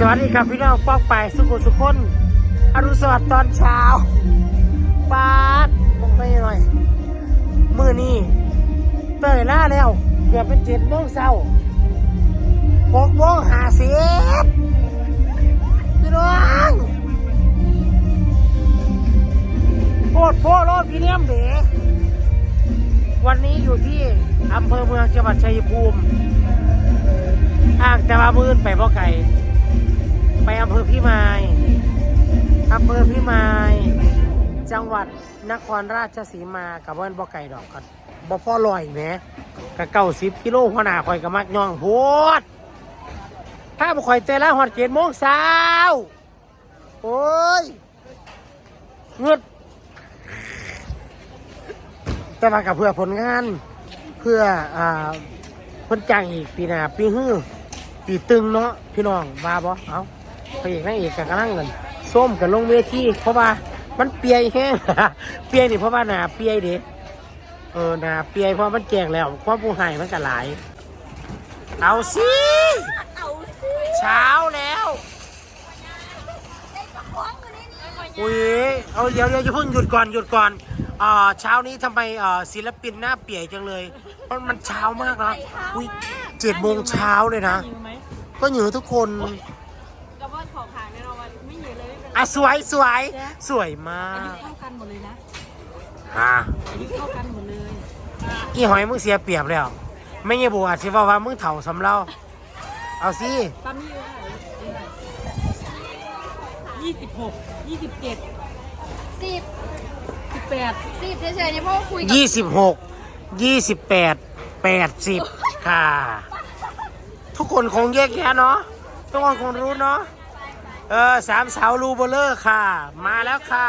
สวัสดีครับพี่น้องป้องไปสุขุสุขคนอรุณสวัสดิ์ตอนเช้าปาดมองไปหน่อย มือนี้เตยล่าแล้ว เกือบเป็นเจ็ดโมงเช้าหกโมงหาสิบพี่น้องโคตรโพโลดพี่เลี้ยมเด๋วันนี้อยู่ที่อำเภอเมืองจังหวัดชัยภูมิอ้างแต่ว่ามือนไปบ่อไก่ ไปอำเภอพิมายอำเภอพิมาย จังหวัดนครราชสีมากับว่านบ่ไก่ดอกกันบ่พอลอยแหมกะเก้าสิบกิโลหัวหน้าคอยกับมักย่องโพดถ้าบ่คอยเตะละหอดเจ็ดโมงเช้าโอ้ยเงืดแต่มากับเพื่อผลงาน เพื่ออ่าเพิ่นจ้างอีกปีหน้าปีฮื้อตีตึงเนาะพี่น้องว่าบ่เอา พระเอกนางเอกกับกำลังกันส้มกันลงเวทีเพราะว่ามันเปียแห้ง เปียนี่เพราะว่าหนาเปียเด้เออหนาเปียเพราะมันแจงแล้วความผู้ให้มันก็หลาย เอาสิเอาสิเช้าแล้วอุ้ยเอาเดี๋ยวเดี๋ยวจะพิ่งหยุดก่อนหยุดก่อนเอ่อเช้านี้ทำไมอ่อศิลปินหน้าเปียจังเลยมันมันเช้ามากนะอุ้ยเจ็ดโมงเช้าเลยนะหิวไหมก็อยู่ทุกคน อะสวยสวยสวยมาอายุกเท่ากันหมดเลยนะฮะอายุเท่ากันหมดเลยอีหอยมึงเสียเปรียบแล้วไม่เงี้ยบัวอาจจะว่าว่ามึงเถ่าสำเราเอาสิตอนนี้อายุเท่าไหร่ยี่สิบหกยี่สิบเจ็ดสิบสิบแปดสิบเฉยๆเนี่ยเพราะว่าคุยกับยี่สิบหกยี่สิบแปดแปดสิบค่ะ ทุกคนคงแยกแยะเนาะทุกคนคงรู้เนาะ เออสามสาวรูเบลเลอร์ค่ะ มาแล้วค่ะ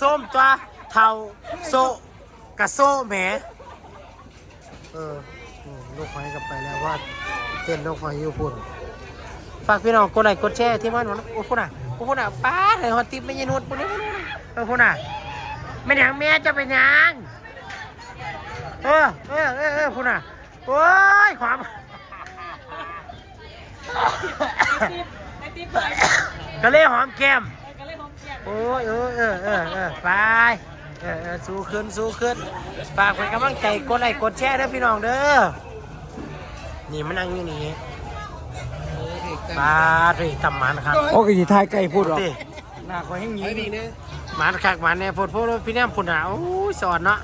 ส้มตัวเทาโซกะโซแหมเอออืมลูกหอยกลับไปแล้วว่าเต้นลูกหอยอยู่พุ่นฝากพี่น้องกดไลค์กดแชร์ที่มันโอ้พุ่นอะโอ้พุ่นอะป้าเลยฮอตติปไม่ยนวดพุ่นนี่พุ่นเออพุ่นอะไม่หยังแม่จะเป็นหยังเออเออเออเออพุ่นอะโอ้ยความ ติ๊บไอติ๊บเลยกะเล่หอมแก้มไอ้ก็เลยหอมแก้มโอ้ยเออเออเออเออไปเออเออสู้ขึ้นสู้ขึ้นฝากเป็นกำลังใจกดไลค์กดแชร์เด้อพี่น้องเด้อนี่มันนั่งอยู่นี่ปลาด้วยตำมันครับโอ้ยทายไก่พูดหรอติหน้าคอยให้งี้มันคักมันเนี่ยพูดพูดพี่แนมพูดหนาโอ้ยสอนเนาะ